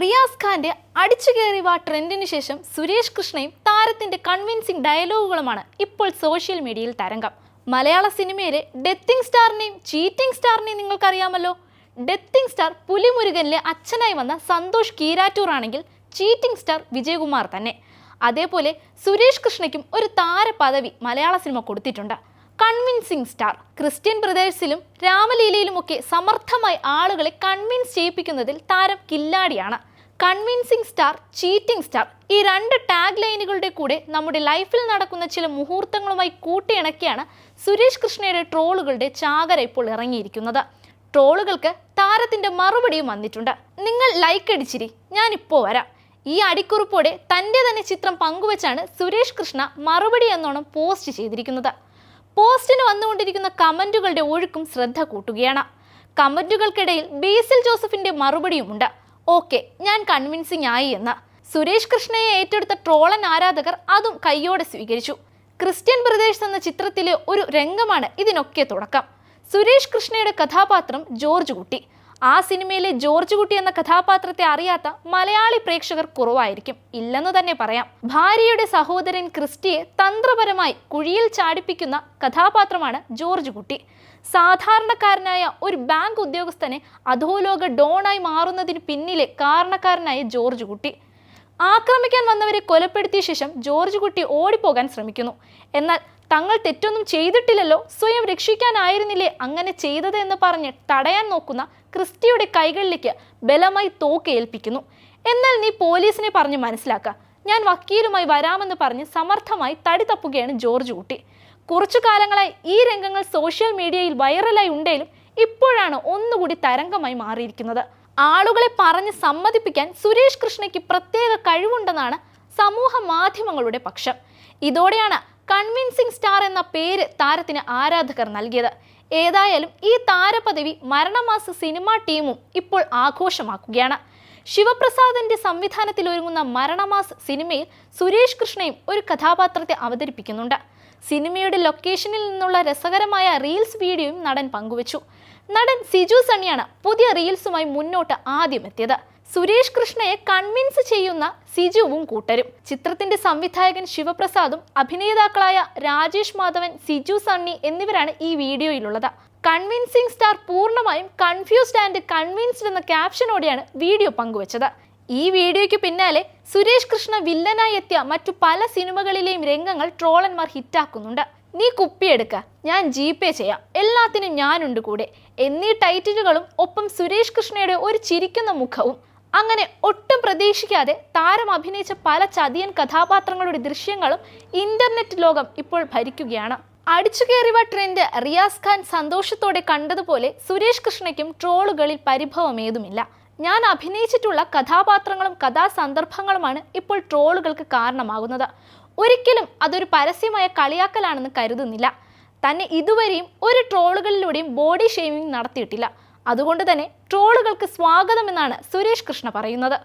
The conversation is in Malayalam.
റിയാസ് ഖാന്റെ അടിച്ചു കയറി വാ ട്രെൻഡിന് ശേഷം സുരേഷ് കൃഷ്ണയും താരത്തിന്റെ കൺവിൻസിംഗ് ഡയലോഗുകളുമാണ് ഇപ്പോൾ സോഷ്യൽ മീഡിയയിൽ തരംഗം. മലയാള സിനിമയിലെ ഡെത്തിങ് സ്റ്റാറിനെയും ചീറ്റിംഗ് സ്റ്റാറിനെയും നിങ്ങൾക്കറിയാമല്ലോ? ഡെത്തിങ് സ്റ്റാർ പുലിമുരുകനിലെ അച്ഛനായി വന്ന സന്തോഷ് കീരാറ്റൂർ ആണെങ്കിൽ ചീറ്റിംഗ് സ്റ്റാർ വിജയകുമാർ തന്നെ. അതേപോലെ സുരേഷ് കൃഷ്ണയ്ക്കും ഒരു താര പദവി മലയാള സിനിമ കൊടുത്തിട്ടുണ്ട്. കൺവിൻസിംഗ് സ്റ്റാർ ക്രിസ്ത്യൻ ബ്രദേഴ്സിലും രാമലീലയിലുമൊക്കെ സമർത്ഥമായി ആളുകളെ കൺവിൻസ് ചെയ്യിപ്പിക്കുന്നതിൽ താരം കില്ലാടിയാണ്. കൺവിൻസിംഗ് സ്റ്റാർ ചീറ്റിംഗ് സ്റ്റാർ ഈ രണ്ട് ടാഗ് ലൈനുകളുടെ കൂടെ നമ്മുടെ ലൈഫിൽ നടക്കുന്ന ചില മുഹൂർത്തങ്ങളുമായി കൂട്ടിയിണക്കിയാണ് സുരേഷ് കൃഷ്ണയുടെ ട്രോളുകളുടെ ചാകര ഇപ്പോൾ ഇറങ്ങിയിരിക്കുന്നത്. ട്രോളുകൾക്ക് താരത്തിന്റെ മറുപടിയും വന്നിട്ടുണ്ട്. നിങ്ങൾ ലൈക്ക് അടിച്ചിരി ഞാനിപ്പോൾ വരാം. ഈ അടിക്കുറിപ്പോടെ തന്റെ തന്നെ ചിത്രം പങ്കുവച്ചാണ് സുരേഷ് കൃഷ്ണ മറുപടി എന്നോണം പോസ്റ്റ് ചെയ്തിരിക്കുന്നത്. പോസ്റ്റിന് വന്നുകൊണ്ടിരിക്കുന്ന കമന്റുകളുടെ ഒഴുക്കും ശ്രദ്ധ കൂട്ടുകയാണ്. കമന്റുകൾക്കിടയിൽ ബേസിൽ ജോസഫിന്റെ മറുപടിയുമുണ്ട്. ഓക്കെ ഞാൻ കൺവിൻസിങ് ആയി എന്ന. സുരേഷ് കൃഷ്ണയെ ഏറ്റെടുത്ത ട്രോളൻ ആരാധകർ അതും കയ്യോടെ സ്വീകരിച്ചു. ക്രിസ്ത്യൻ ബ്രദേഴ്സ് എന്ന ചിത്രത്തിലെ ഒരു രംഗമാണ് ഇതിനൊക്കെ തുടക്കം. സുരേഷ് കൃഷ്ണയുടെ കഥാപാത്രം ജോർജ് കുട്ടി. ആ സിനിമയിലെ ജോർജ് കുട്ടി എന്ന കഥാപാത്രത്തെ അറിയാത്ത മലയാളി പ്രേക്ഷകർ കുറവായിരിക്കും. ഇല്ലെന്ന് തന്നെ പറയാം. ഭാര്യയുടെ സഹോദരൻ ക്രിസ്റ്റിയെ തന്ത്രപരമായി കുഴിയിൽ ചാടിപ്പിക്കുന്ന കഥാപാത്രമാണ് ജോർജ് കുട്ടി. സാധാരണക്കാരനായ ഒരു ബാങ്ക് ഉദ്യോഗസ്ഥനെ അധോലോക ഡോണായി മാറുന്നതിന് പിന്നിലെ കാരണക്കാരനായ ജോർജ് കുട്ടി. ആക്രമിക്കാൻ വന്നവരെ കൊലപ്പെടുത്തിയ ശേഷം ജോർജ് കുട്ടി ഓടിപ്പോകാൻ ശ്രമിക്കുന്നു. എന്നാൽ തങ്ങൾ തെറ്റൊന്നും ചെയ്തിട്ടില്ലല്ലോ സ്വയം രക്ഷിക്കാനായിരുന്നില്ലേ അങ്ങനെ ചെയ്തത് എന്ന് പറഞ്ഞ് തടയാൻ നോക്കുന്ന ക്രിസ്റ്റിയുടെ കൈകളിലേക്ക് ബലമായി തോക്ക് ഏൽപ്പിക്കുന്നു. എന്നാൽ നീ പോലീസിനെ പറഞ്ഞ് മനസ്സിലാക്കുക ഞാൻ വക്കീലുമായി വരാമെന്ന് പറഞ്ഞ് സമർത്ഥമായി തടി തപ്പുകയാണ് ജോർജ് കുട്ടി. കുറച്ചു കാലങ്ങളായി ഈ രംഗങ്ങൾ സോഷ്യൽ മീഡിയയിൽ വൈറലായി ഉണ്ടെങ്കിലും ഇപ്പോഴാണ് ഒന്നുകൂടി തരംഗമായി മാറിയിരിക്കുന്നത്. ആളുകളെ പറഞ്ഞ് സമ്മതിപ്പിക്കാൻ സുരേഷ് കൃഷ്ണയ്ക്ക് പ്രത്യേക കഴിവുണ്ടെന്നാണ് സമൂഹ മാധ്യമങ്ങളുടെ പക്ഷം. ഇതോടെയാണ് കൺവിൻസിംഗ് സ്റ്റാർ എന്ന പേര് താരത്തിന് ആരാധകർ നൽകിയത്. ഏതായാലും ഈ താരപദവി മരണമാസ സിനിമാ ടീമും ഇപ്പോൾ ആഘോഷമാക്കുകയാണ്. ശിവപ്രസാദിന്റെ സംവിധാനത്തിൽ ഒരുങ്ങുന്ന മരണമാസ് സിനിമയിൽ സുരേഷ് കൃഷ്ണയും ഒരു കഥാപാത്രത്തെ അവതരിപ്പിക്കുന്നുണ്ട്. സിനിമയുടെ ലൊക്കേഷനിൽ നിന്നുള്ള രസകരമായ റീൽസ് വീഡിയോയും നടൻ പങ്കുവച്ചു. നടൻ സിജു സണിയാണ് പുതിയ റീൽസുമായി മുന്നോട്ട് ആദ്യം എത്തിയത്. സുരേഷ് കൃഷ്ണയെ കൺവിൻസ് ചെയ്യുന്ന സിജുവും കൂട്ടരും. ചിത്രത്തിന്റെ സംവിധായകൻ ശിവപ്രസാദും അഭിനേതാക്കളായ രാജേഷ് മാധവൻ സിജു സണ്ണി എന്നിവരാണ് ഈ വീഡിയോയിലുള്ളത്. കൺവിൻസിംഗ് സ്റ്റാർ പൂർണമായും കൺഫ്യൂസ്ഡ് ആൻഡ് കൺവിൻസ്ഡ് എന്ന ക്യാപ്ഷനോടെയാണ് വീഡിയോ പങ്കുവച്ചത്. ഈ വീഡിയോയ്ക്ക് പിന്നാലെ സുരേഷ് കൃഷ്ണ വില്ലനായി എത്തിയ മറ്റു പല സിനിമകളിലെയും രംഗങ്ങൾ ട്രോളന്മാർ ഹിറ്റാക്കുന്നുണ്ട് നീ കുപ്പിയെടുക്ക ഞാൻ ജി പേ ചെയ്യാം. എല്ലാത്തിനും ഞാനുണ്ട് കൂടെ. എന്നീ ടൈറ്റിലുകളും ഒപ്പം സുരേഷ് കൃഷ്ണയുടെ ഒരു ചിരിക്കുന്ന മുഖവും. അങ്ങനെ ഒട്ടും പ്രതീക്ഷിക്കാതെ താരം അഭിനയിച്ച പല ചതിയൻ കഥാപാത്രങ്ങളുടെ ദൃശ്യങ്ങളും ഇന്റർനെറ്റ് ലോകം ഇപ്പോൾ ഭരിക്കുകയാണ്. അടിച്ചു കയറിവ ട്രെൻഡ് റിയാസ് ഖാൻ സന്തോഷത്തോടെ കണ്ടതുപോലെ സുരേഷ് കൃഷ്ണയ്ക്കും ട്രോളുകളിൽ പരിഭവമേതുമില്ല. ഞാൻ അഭിനയിച്ചിട്ടുള്ള കഥാപാത്രങ്ങളും കഥാസന്ദർഭങ്ങളുമാണ് ഇപ്പോൾ ട്രോളുകൾക്ക് കാരണമാകുന്നത്. ഒരിക്കലും അതൊരു പരസ്യമായ കളിയാക്കലാണെന്ന് കരുതുന്നില്ല. തന്നെ ഇതുവരെയും ഒരു ട്രോളുകളിലൂടെയും ബോഡി ഷെയ്മിംഗ് നടത്തിയിട്ടില്ല. അതുകൊണ്ട് തന്നെ ട്രോളുകൾക്ക് സ്വാഗതമെന്നാണ് സുരേഷ് കൃഷ്ണ പറയുന്നത്.